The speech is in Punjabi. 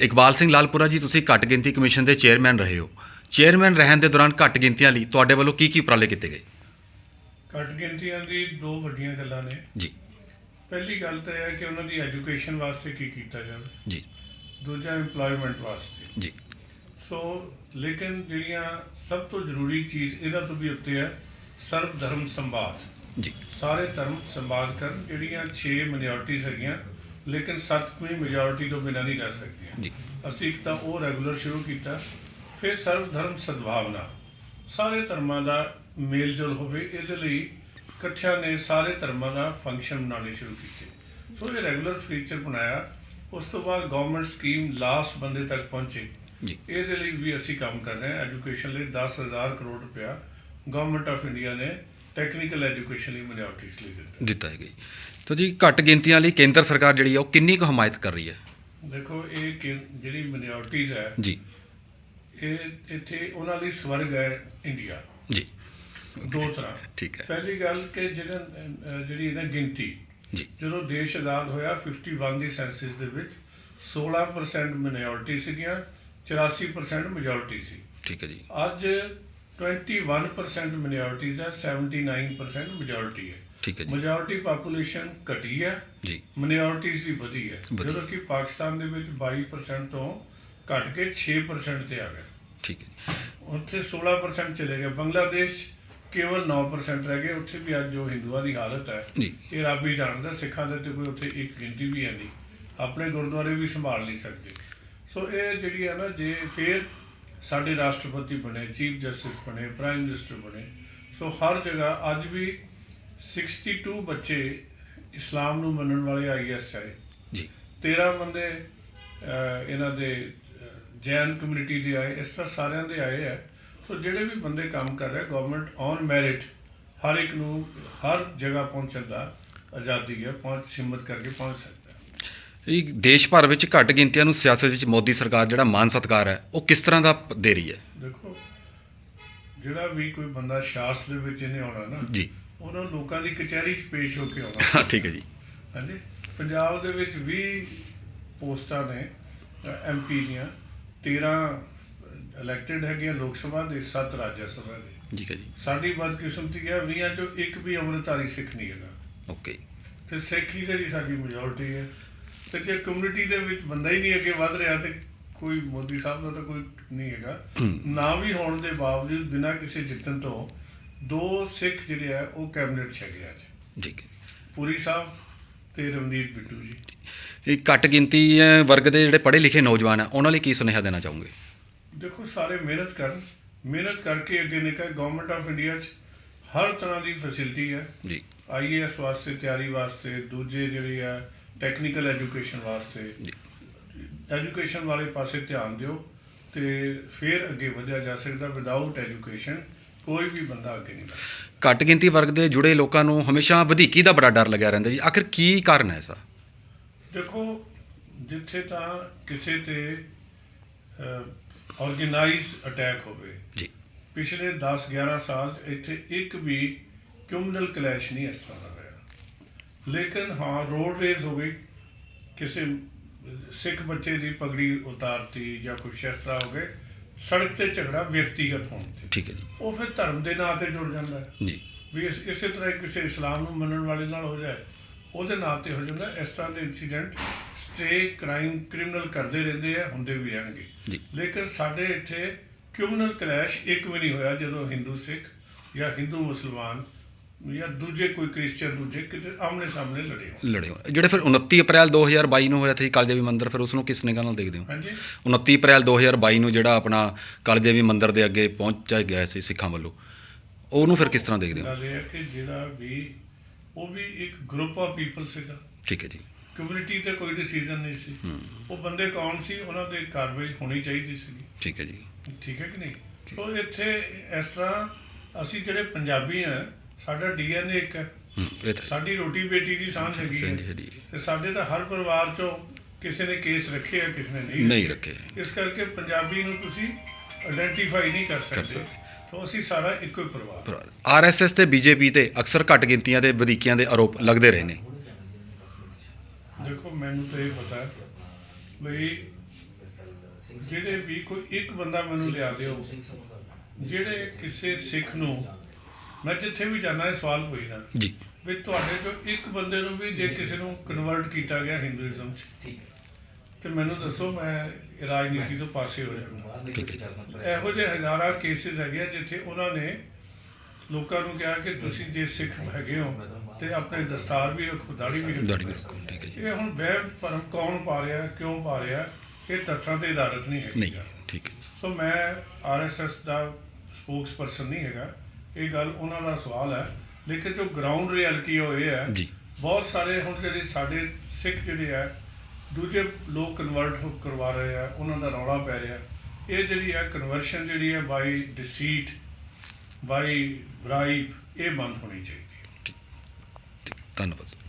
ਇਕਬਾਲ ਸਿੰਘ ਲਾਲਪੁਰਾ ਜੀ ਤੁਸੀਂ ਘੱਟ ਗਿਣਤੀ ਕਮਿਸ਼ਨ ਦੇ ਚੇਅਰਮੈਨ ਰਹੇ ਹੋ। ਚੇਅਰਮੈਨ ਰਹਿਣ ਦੇ ਦੌਰਾਨ ਘੱਟ ਗਿਣਤੀਆਂ ਲਈ ਤੁਹਾਡੇ ਵੱਲੋਂ ਕੀ ਕੀ ਉਪਰਾਲੇ ਕੀਤੇ ਗਏ? ਘੱਟ ਗਿਣਤੀਆਂ ਦੀ ਦੋ ਵੱਡੀਆਂ ਗੱਲਾਂ ਨੇ। ਜੀ। ਪਹਿਲੀ ਗੱਲ ਤਾਂ ਇਹ ਹੈ ਕਿ ਉਹਨਾਂ ਦੀ ਐਜੂਕੇਸ਼ਨ ਵਾਸਤੇ ਕੀ ਕੀਤਾ ਜਾਵੇ। ਜੀ। ਦੂਜਾ EMPLOYMENT ਵਾਸਤੇ। ਜੀ। ਸੋ ਲੇਕਿਨ ਜਿਹੜੀਆਂ ਸਭ ਤੋਂ ਜ਼ਰੂਰੀ ਚੀਜ਼ ਇਹਨਾਂ ਤੋਂ ਵੀ ਉੱਤੇ ਹੈ ਸਰਬ ਧਰਮ ਸੰਵਾਦ। ਜੀ। ਸਾਰੇ ਧਰਮ ਸੰਵਾਦ ਕਰਨ ਜਿਹੜੀਆਂ 6 ਮਿਨੋਰਟੀਜ਼ ਹੈਗੀਆਂ ਲੇਕਿਨ ਸੱਤਵੀਂ ਮੈਜੋਰਿਟੀ ਤੋਂ ਬਿਨਾਂ ਨਹੀਂ ਰਹਿ ਸਕਦੀਆਂ। ਅਸੀਂ ਇੱਕ ਤਾਂ ਉਹ ਰੈਗੂਲਰ ਸ਼ੁਰੂ ਕੀਤਾ ਫਿਰ ਸਰਵ ਧਰਮ ਸਦਭਾਵਨਾ। ਸਾਰੇ ਧਰਮਾਂ ਦਾ ਮੇਲ ਜੋਲ ਹੋਵੇ ਇਹਦੇ ਲਈ ਇਕੱਠਿਆਂ ਨੇ ਸਾਰੇ ਧਰਮਾਂ ਦਾ ਫੰਕਸ਼ਨ ਬਣਾਉਣੇ ਸ਼ੁਰੂ ਕੀਤੇ। ਸੋ ਇਹ ਰੈਗੂਲਰ ਫੀਚਰ ਬਣਾਇਆ। ਉਸ ਤੋਂ ਬਾਅਦ ਗਵਰਨਮੈਂਟ ਸਕੀਮ ਲਾਸਟ ਬੰਦੇ ਤੱਕ ਪਹੁੰਚੇ। ਜੀ। ਇਹਦੇ ਲਈ ਵੀ ਅਸੀਂ ਕੰਮ ਕਰ ਰਹੇ ਹਾਂ। ਐਜੂਕੇਸ਼ਨ ਲਈ 10000 ਕਰੋੜ ਰੁਪਇਆ ਗਵਰਨਮੈਂਟ ਆਫ ਇੰਡੀਆ ਨੇ ਟੈਕਨੀਕਲ ਐਜੂਕੇਸ਼ਨ ਲਈ ਮਿਨੋਰਟੀਜ਼ ਲਈ ਦਿੱਤਾ। ਦਿੱਤਾ ਹੈ ਜੀ। ਤਾਂ ਜੀ ਘੱਟ ਗਿਣਤੀਆਂ ਲਈ ਕੇਂਦਰ ਸਰਕਾਰ ਜਿਹੜੀ ਹੈ ਉਹ ਕਿੰਨੀ ਕੁ ਹਮਾਇਤ ਕਰ ਰਹੀ ਹੈ? ਦੇਖੋ ਇਹ ਕਿ- ਜਿਹੜੀ ਮਿਨੋਰਟੀਜ਼ ਹੈ ਜੀ। ਇਹ ਇੱਥੇ ਉਹਨਾਂ ਲਈ ਸਵਰਗ ਹੈ ਇੰਡੀਆ ਜੀ। ਦੋ ਤਰ੍ਹਾਂ। ਠੀਕ ਹੈ। ਪਹਿਲੀ ਗੱਲ ਕਿ ਜਿਹੜਾ ਅਹ, ਜਿਹੜੀ ਇਹਨਾਂ ਗਿਣਤੀ ਜੀ। ਜਦੋਂ ਦੇਸ਼ ਆਜ਼ਾਦ ਹੋਇਆ 51 ਦੀ ਸੈਂਸਸ ਦੇ ਵਿੱਚ 16% ਮਿਨੋਰਟੀ ਸੀਗੀਆਂ 84% ਮੈਜੋਰਟੀ ਸੀ। ਠੀਕ ਹੈ ਜੀ। ਅੱਜ 21% ਮਿਨੋਰਟੀਜ਼ ਹੈ 79% ਮੈਜੋਰਟੀ ਹੈ। ਠੀਕ ਹੈ ਜੀ। ਮੈਜੋਰਟੀ ਪਾਪੂਲੇਸ਼ਨ ਘਟੀ ਹੈ। ਜੀ। ਮਿਨੋਰਟੀਜ਼ ਦੀ ਵਧੀ ਹੈ। ਵਧੀ। ਜਦੋਂ ਕਿ ਪਾਕਿਸਤਾਨ ਦੇ ਵਿੱਚ 22% ਤੋਂ ਘਟ ਕੇ 6% ਤੇ ਆ ਗਿਆ। ਠੀਕ ਹੈ ਉੱਥੇ 16% ਚਲੇ ਗਏ। ਬੰਗਲਾਦੇਸ਼ ਕੇਵਲ 9% ਰਹਿ ਗਏ। ਉੱਥੇ ਵੀ ਅੱਜ ਜੋ ਹਿੰਦੂਆਂ ਦੀ ਹਾਲਤ ਹੈ ਜੀ। ਇਹ ਰੱਬ ਹੀ ਜਾਣਦਾ ਸਿੱਖਾਂ ਦੇ ਤੇ ਕੋਈ ਉੱਥੇ ਇੱਕ ਗਿਣਤੀ ਵੀ ਹੈ ਨਹੀਂ। ਆਪਣੇ ਗੁਰਦੁਆਰੇ ਵੀ ਸੰਭਾਲ ਨਹੀਂ ਸਕਦੇ। ਸੋ ਇਹ ਜਿਹੜੀ ਹੈ ਨਾ ਜੇ ਫਿਰ ਸਾਡੇ ਰਾਸ਼ਟਰਪਤੀ ਬਣੇ ਚੀਫ ਜਸਟਿਸ ਬਣੇ ਪ੍ਰਾਈਮ ਮਿਨਿਸਟਰ ਬਣੇ। ਸੋ ਹਰ ਜਗ੍ਹਾ ਅੱਜ ਵੀ 62 ਬੱਚੇ ਇਸਲਾਮ ਨੂੰ ਮੰਨਣ ਵਾਲੇ ਆਈਐਸ ਆਏ। ਜੀ। 13 ਬੰਦੇ ਇਹਨਾਂ ਦੇ ਜੈਨ ਕਮਿਊਨਿਟੀ ਦੇ ਆਏ ਇਸ ਤਰ੍ਹਾਂ ਸਾਰਿਆਂ ਦੇ ਆਏ ਆ। ਸੋ ਜਿਹੜੇ ਵੀ ਬੰਦੇ ਕੰਮ ਕਰ ਰਹੇ ਗਵਰਨਮੈਂਟ ਔਨ ਮੈਰਿਟ ਹਰ ਇੱਕ ਨੂੰ ਹਰ ਜਗ੍ਹਾ ਪਹੁੰਚਣ ਦਾ ਆਜ਼ਾਦੀ ਹੈ ਪਹੁੰਚ ਹਿੰਮਤ ਕਰਕੇ ਪਹੁੰਚ ਸਕਦਾ। ਇਹ ਦੇਸ਼ ਭਰ ਵਿੱਚ ਘੱਟ ਗਿਣਤੀਆਂ ਨੂੰ ਸਿਆਸਤ ਵਿੱਚ ਮੋਦੀ ਸਰਕਾਰ ਜਿਹੜਾ ਮਾਨ ਸਤਕਾਰ ਹੈ ਉਹ ਕਿਸ ਤਰ੍ਹਾਂ ਦਾ ਦੇ ਰਹੀ ਹੈ? ਦੇਖੋ ਜਿਹੜਾ ਵੀ ਕੋਈ ਬੰਦਾ ਸ਼ਾਸਤ ਦੇ ਵਿੱਚ ਇਹਨੇ ਆਉਣਾ ਨਾ ਜੀ। ਉਹਨਾਂ ਲੋਕਾਂ ਦੀ ਕਚਹਿਰੀ 'ਚ ਪੇਸ਼ ਹੋ ਕੇ ਆਉਣਾ। ਹਾਂ ਠੀਕ ਹੈ ਜੀ। ਹਾਂਜੀ? ਪੰਜਾਬ ਦੇ ਵਿੱਚ 20 ਪੋਸਟਾਂ ਨੇ ਐਮਪੀ ਦੀਆਂ। 13 ਇਲੈਕਟਿਡ ਹੈਗੀਆਂ ਲੋਕ ਸਭਾ ਦੇ 7 ਰਾਜ ਸਭਾ ਦੇ। ਠੀਕ ਹੈ ਜੀ। ਸਾਡੀ ਬਦਕਿਸਮਤੀ ਹੈ 20 ਚੋਂ ਇੱਕ ਵੀ ਅੰਮ੍ਰਿਤਧਾਰੀ ਸਿੱਖ ਨਹੀਂ ਹੈਗਾ। ਓਕੇ। ਤੇ ਸਿੱਖ ਹੀ ਜਿਹੜੀ ਸਾਡੀ ਮੈਜੋਰਟੀ ਹੈ। ਤੇ ਜੇ ਕਮਿਊਨਿਟੀ ਦੇ ਵਿੱਚ ਬੰਦਾ ਹੀ ਨਹੀਂ ਅੱਗੇ ਵੱਧ ਰਿਹਾ ਤੇ ਕੋਈ ਮੋਦੀ ਸਾਹਿਬ ਦਾ ਤਾਂ ਕੋਈ ਨਹੀਂ ਹੈਗਾ। ਨਾ ਵੀ ਹੋਣ ਦੇ ਬਾਵਜੂਦ ਬਿਨਾਂ ਕਿਸੇ ਜਿੱਤਣ ਤੋਂ ਦੋ ਸਿੱਖ ਜਿਹੜੇ ਆ ਉਹ ਕੈਬਨਿਟ ਚ ਹੈਗੇ ਅੱਜ। ਠੀਕ ਹੈ। ਪੁਰੀ ਸਾਹਿਬ ਤੇ ਰਵਨੀਤ ਬਿੱਟੂ ਜੀ। ਇਹ ਘੱਟ ਗਿਣਤੀ ਵਰਗ ਦੇ ਜਿਹੜੇ ਪੜ੍ਹੇ ਲਿਖੇ ਨੌਜਵਾਨ ਆ ਉਹਨਾਂ ਲਈ ਕੀ ਸੁਨੇਹਾ ਦੇਣਾ ਚਾਹੋਗੇ? ਦੇਖੋ ਸਾਰੇ ਮਿਹਨਤ ਕਰਨ। ਮਿਹਨਤ ਕਰਕੇ ਅੱਗੇ ਨਿਕਲ ਗਵਰਨਮੈਂਟ ਆਫ ਇੰਡੀਆ 'ਚ ਹਰ ਤਰ੍ਹਾਂ ਦੀ ਫੈਸਿਲਿਟੀ ਹੈ। ਜੀ। ਆਈਏਐਸ ਵਾਸਤੇ ਤਿਆਰੀ ਵਾਸਤੇ ਦੂਜੇ ਜਿਹੜੇ ਆ ਟੈਕਨੀਕਲ ਐਜੂਕੇਸ਼ਨ ਵਾਸਤੇ। ਐਜੂਕੇਸ਼ਨ ਵਾਲੇ ਪਾਸੇ ਧਿਆਨ ਦਿਓ ਤੇ ਫਿਰ ਅੱਗੇ ਵਧਿਆ ਜਾ ਸਕਦਾ। ਵਿਦਆਊਟ ਐਜੂਕੇਸ਼ਨ ਕੋਈ ਵੀ ਬੰਦਾ ਅੱਗੇ ਨਹੀਂ ਵੱਧ ਸਕਦਾ। ਘੱਟ ਗਿਣਤੀ ਵਰਗ ਦੇ ਜੁੜੇ ਲੋਕਾਂ ਨੂੰ ਹਮੇਸ਼ਾ ਵਧੀਕੀ ਦਾ ਬੜਾ ਡਰ ਲੱਗਿਆ ਰਹਿੰਦਾ ਜੀ। ਆਖਿਰ ਕੀ ਕਾਰਨ ਹੈ ਐਸਾ ਦੇਖੋ ਜਿੱਥੇ ਤਾਂ ਕਿਸੇ ਤੇ ਆਰਗੇਨਾਈਜ਼ ਅਟੈਕ ਹੋਵੇ ਜੀ। ਪਿਛਲੇ 10 11 ਸਾਲ ਇੱਥੇ ਇੱਕ ਵੀ ਕ੍ਰਿਮੀਨਲ ਕਲੈਸ਼ ਨਹੀਂ ਇਸ ਤਰ੍ਹਾਂ ਦਾ ਹੋਇਆ। ਲੇਕਿਨ ਹਾਂ ਰੋਡ ਰੇਸ ਹੋ ਗਈ। ਕਿਸੇ ਸਿੱਖ ਬੱਚੇ ਦੀ ਪਗੜੀ ਉਤਾਰਤੀ ਜਾਂ ਕੁਛ ਇਸ ਤਰ੍ਹਾਂ ਹੋ ਗਏ ਸੜਕ ਤੇ ਝਗੜਾ ਵਿਅਕਤੀਗਤ ਹੋਣ ਤੇ। ਠੀਕ ਹੈ ਜੀ। ਉਹ ਫਿਰ ਧਰਮ ਦੇ ਨਾਂ ਤੇ ਜੁੜ ਜਾਂਦਾ ਹੈ। ਜੀ। ਵੀ ਇਸ- ਤਰ੍ਹਾਂ ਕਿਸੇ ਇਸਲਾਮ ਨੂੰ ਮੰਨਣ ਵਾਲੇ ਨਾਲ ਹੋ ਜਾਏ ਉਹਦੇ ਨਾਂ ਤੇ ਹੋ ਜਾਂਦਾ ਇਸ ਤਰ੍ਹਾਂ ਦੇ ਇਨਸੀਡੈਂਟ ਸਟੇ ਕ੍ਰਾਈਮ ਕ੍ਰਿਮੀਨਲ ਕਰਦੇ ਰਹਿੰਦੇ ਆ ਹੁੰਦੇ ਵੀ ਰਹਿਣਗੇ। ਲੇਕਿਨ ਸਾਡੇ ਇੱਥੇ ਕ੍ਰਿਮੀਨਲ ਕਲੈਸ਼ ਇੱਕ ਵੀ ਨਹੀਂ ਹੋਇਆ ਜਦੋਂ ਹਿੰਦੂ ਸਿੱਖ ਜਾਂ ਹਿੰਦੂ ਮੁਸਲਮਾਨ ਜਾਂ ਦੂਜੇ ਕੋਈ ਕ੍ਰਿਸਚੀਅਨ ਦੂਜੇ ਕਿਤੇ ਆਮਨੇ ਸਾਹਮਣੇ ਲੜੇ ਹੋਣ। ਲੜੇ ਹੋਏ। ਜਿਹੜੇ ਫਿਰ 29 ਅਪ੍ਰੈਲ 2022 ਨੂੰ ਹੋਇਆ ਸੀ ਕਾਲਜੇਵੀ ਮੰਦਿਰ ਫਿਰ ਉਸ ਨੂੰ ਕਿਸ ਨਿਗਾਹ ਨਾਲ ਦੇਖਦੇ ਹੋ? ਹਾਂਜੀ। 29 ਅਪ੍ਰੈਲ 2022 ਨੂੰ ਜਿਹੜਾ ਆਪਣਾ ਕਾਲਜੇਵੀ ਮੰਦਿਰ ਦੇ ਅੱਗੇ ਪਹੁੰਚਿਆ ਗਿਆ ਸੀ ਸਿੱਖਾਂ ਵੱਲੋਂ ਉਹਨੂੰ ਫਿਰ ਕਿਸ ਤਰ੍ਹਾਂ ਦੇਖਦੇ ਹੋ? ਗੱਲ ਇਹ ਹੈ ਕਿ ਜਿਹੜਾ ਵੀ ਉਹ ਵੀ ਇੱਕ ਗਰੁੱਪ ਆਫ ਪੀਪਲ ਸੀਗਾ। ਠੀਕ ਹੈ ਜੀ। ਕਮਿਊਨਿਟੀ ਤੇ ਕੋਈ ਡਿਸੀਜਨ ਨਹੀਂ ਸੀ। ਉਹ ਬੰਦੇ ਕੌਣ ਸੀ ਉਹਨਾਂ ਦੇ ਕਾਰਵਾਈ ਹੋਣੀ ਚਾਹੀਦੀ ਸੀਗੀ। ਠੀਕ ਹੈ ਜੀ। ਠੀਕ ਹੈ ਕਿ ਨਹੀਂ? ਸੋ ਇੱਥੇ ਇਸ ਤਰ੍ਹਾਂ ਅਸੀਂ ਜਿਹੜੇ ਪੰਜਾਬੀ ਆ ਸਾਡਾ ਡੀਐਨਏ ਇੱਕ ਹੈ। ਹੂੰ, ਇਹ ਤਾਂ ਸਾਡੀ ਰੋਟੀ ਬੇਟੀ ਦੀ ਸਾਂਝ ਹੈਗੀ ਹੈ। ਤੇ ਸਾਡੇ ਤਾਂ ਹਰ ਪਰਿਵਾਰ ਚੋਂ ਕਿਸੇ ਨੇ ਕੇਸ ਰੱਖੇ ਆ ਕਿਸੇ ਨੇ ਨਹੀਂ ਨਹੀਂ ਰੱਖੇ। ਇਸ ਕਰਕੇ ਪੰਜਾਬੀ ਨੂੰ ਤੁਸੀਂ ਆਇਡੈਂਟੀਫਾਈ ਨਹੀਂ ਕਰ ਸਕਦੇ। ਸਕਦੇ। ਤਾਂ ਅਸੀਂ ਸਾਰਾ ਇੱਕੋ ਹੀ ਪਰਿਵਾਰ। ਆਰਐਸਐਸ ਤੇ ਬੀਜੇਪੀ ਤੇ ਅਕਸਰ ਘੱਟ ਗਿਣਤੀਆਂ ਦੇ ਵਧੀਕੀਆਂ ਦੇ ਆਰੋਪ ਲੱਗਦੇ ਰਹੇ ਨੇ। ਦੇਖੋ ਮੈਨੂੰ ਤਾਂ ਇਹ ਪਤਾ ਹੈ ਵੀ ਜਿਹੜੇ ਵੀ ਕੋਈ ਇੱਕ ਬੰਦਾ ਮੈਨੂੰ ਲਿਆ ਦਿਓ ਜਿਹੜੇ ਕਿਸੇ ਸਿੱਖ ਨੂੰ ਮੈਂ ਜਿੱਥੇ ਵੀ ਜਾਣਾ ਇਹ ਸਵਾਲ ਪੁੱਛਦਾ। ਜੀ। ਵੀ ਤੁਹਾਡੇ ਚੋਂ ਇੱਕ ਬੰਦੇ ਨੂੰ ਵੀ ਜੇ ਕਿਸੇ ਨੂੰ ਕਨਵਰਟ ਕੀਤਾ ਗਿਆ ਹਿੰਦੂਇਜ਼ਮ ਚ ਠੀਕ ਹੈ। ਤੇ ਮੈਨੂੰ ਦੱਸੋ ਮੈਂ ਰਾਜਨੀਤੀ ਤੋਂ ਪਾਸੇ ਹੋ ਜਾਵਾਂ ਹੈ। ਇਹੋ ਜਿਹੇ ਹਜ਼ਾਰਾਂ ਕੇਸਿਸ ਹੈਗੇ ਆ ਜਿੱਥੇ ਉਹਨਾਂ ਨੇ ਲੋਕਾਂ ਨੂੰ ਕਿਹਾ ਕਿ ਤੁਸੀਂ ਜੇ ਸਿੱਖ ਹੈਗੇ ਹੋ ਤੇ ਆਪਣੇ ਦਸਤਾਰ ਵੀ ਰੱਖੋ ਦਾੜੀ ਵੀ ਰੱਖੋ। ਠੀਕ ਹੈ ਜੀ। ਇਹ ਹੁਣ ਵਹਿਮ ਭਰਮ ਕੌਣ ਪਾ ਰਿਹਾ ਕਿਉਂ ਪਾ ਰਿਹਾ ਇਹ ਤੱਥਾਂ ਤੇ ਆਧਾਰਿਤ ਨਹੀਂ ਹੈਗੀ। ਨਹੀਂ ਗੱਲ। ਠੀਕ ਹੈ ਸੋ ਮੈਂ ਆਰਐਸਐਸ ਦਾ ਸਪੋਕਸਪਰਸਨ ਨਹੀਂ ਹੈਗਾ। ਇਹ ਗੱਲ ਉਹਨਾਂ ਦਾ ਸਵਾਲ ਹੈ ਲੇਕਿਨ ਜੋ ਗਰਾਊਂਡ ਰਿਐਲਿਟੀ ਉਹ ਇਹ ਹੈ ਜੀ। ਬਹੁਤ ਸਾਰੇ ਹੁਣ ਜਿਹੜੇ ਸਾਡੇ ਸਿੱਖ ਜਿਹੜੇ ਆ ਦੂਜੇ ਲੋਕ ਕਨਵਰਟ ਕਰਵਾ ਰਹੇ ਆ ਉਹਨਾਂ ਦਾ ਰੌਲਾ ਪੈ ਰਿਹਾ। ਇਹ ਜਿਹੜੀ ਹੈ ਕਨਵਰਸ਼ਨ ਜਿਹੜੀ ਹੈ ਬਾਈ ਡਿਸੀਟ ਬਾਈ ਬ੍ਰਾਈਬ ਇਹ ਬੰਦ ਹੋਣੀ ਚਾਹੀਦੀ ਹੈ। ਧੰਨਵਾਦ।